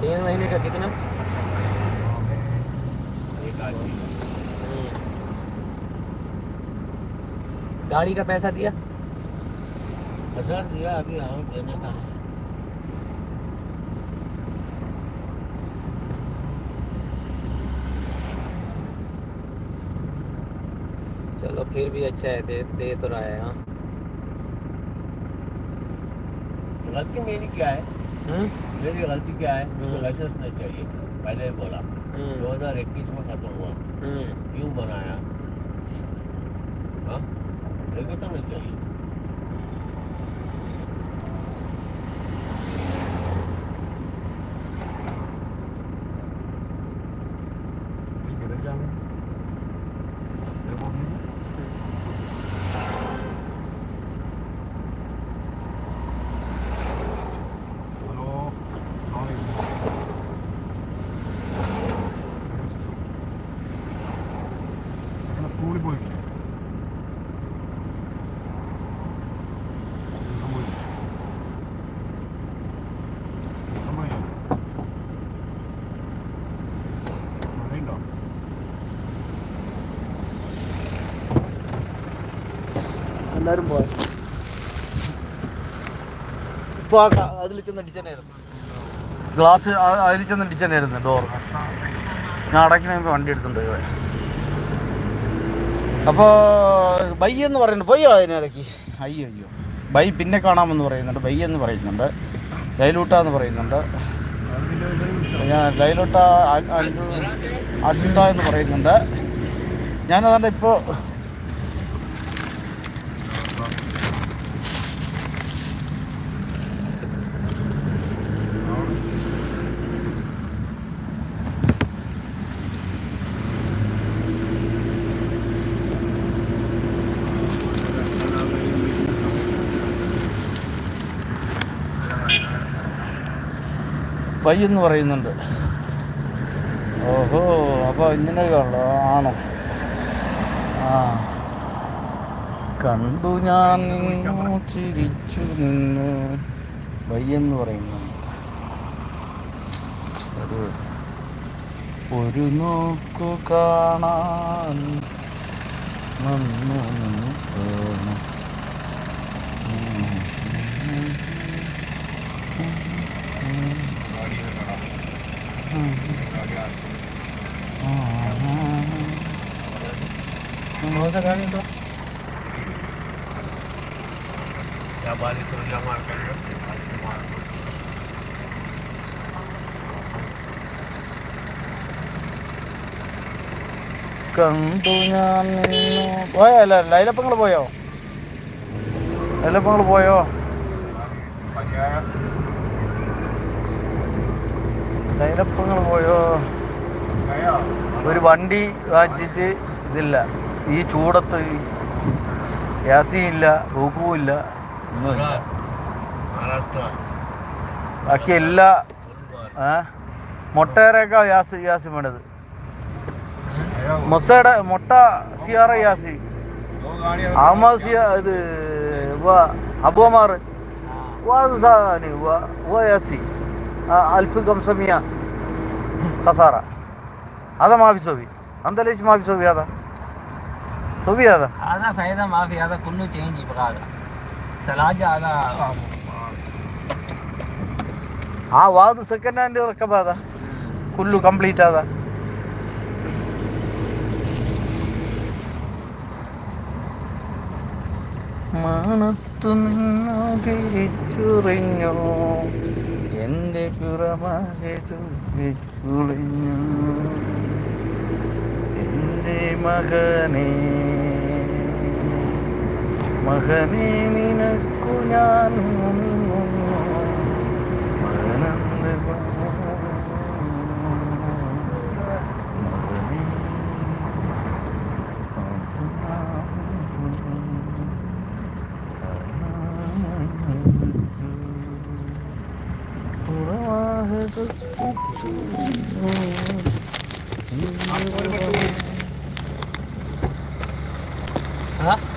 तीन महीने का कितना? गाड़ी का पैसा दिया? हज़ार दिया अभी हाँ देने का है। चलो फिर भी अच्छा है दे दे तो रहा है हाँ। गलती मेरी क्या है? हम्म? मेरी गलती क्या है? मुझे। लाइसेंस नहीं चाहिए। पहले ही बोला हम्म, दो हज़ार इक्कीस में खत्म हुआ। क्यों बनाया? हाँ? तो नहीं चाहिए। സ്കൂളിൽ പോയിട്ടില്ല എല്ലാവരും ഗ്ലാസ് അതിൽ ചെന്ന് അടിച്ചനായിരുന്നു ഡോർ. ഞാൻ അടയ്ക്കണ വണ്ടി എടുത്തുണ്ട് അപ്പോൾ ബൈ എന്ന് പറയുന്നുണ്ട്. പോയോ അതിനിടയ്ക്ക്? അയ്യോ അയ്യോ. ബൈ പിന്നെ കാണാമെന്ന് പറയുന്നുണ്ട്. ബൈ എന്ന് പറയുന്നുണ്ട്. ലൈലൂട്ട എന്ന് പറയുന്നുണ്ട്? ഞാൻ ലൈലൂട്ട അഷിത എന്ന് പറയുന്നുണ്ട്. ഞാനതാണ്ട് ഇപ്പോൾ ബൈ എന്ന് പറയുന്നുണ്ട്. ഓഹോ അപ്പോൾ ഇങ്ങനെ ആണോ? ആ. കണ്ടു ഞാൻ ചിരിച്ചു നിന്നു വയ്യെന്ന് പറയുന്നുണ്ട്. ഒരു ഒരു നോക്കു കാണാൻ നന്നു നിന്ന് Manghosa galing to. Nabali sa കണ്ടു ഞാൻ പോയോ ലൈലപ്പങ്ങൾ പോയോ ലൈലപ്പങ്ങൾ പോയോ ഒരു വണ്ടി വാച്ചിട്ട് ഇതില്ല ഈ ചൂടത്ത് യാസിയില്ല റുക്കുവില്ല ഒന്നുമില്ല ബാക്കി എല്ലാ മുട്ടയേറെയൊക്കെ യാസ് യാസി വേണ്ടത്. മൊസയുടെ മുട്ട സിയാറ യാസി. അഹമ്മദ് സിയ ഇത് അബുമാർ. വാദാനി യാസി. അൽഫ് ഗംസമിയ ഖസാറ. അതാ മാഫി സോബി അന്തലേച്ച് മാഫി സോബി അതാ. सो भी आधा आधा फायदा माफी आधा कुल्लू चेंज ही पका तलाजा आधा ആ വാത് സെക്കൻഡ് ഹാൻഡ് ഇറക്കപ്പാതാ കുല്ലു കംപ്ലീറ്റ് ആതാ. മണത്തു തിരിച്ചുറിഞ്ഞോ എന്റെ പുറമാകെ ചുളിഞ്ഞു മകനെ. മകനെ നിനക്കു ഞാൻ മുങ്ങുന്നു हाँ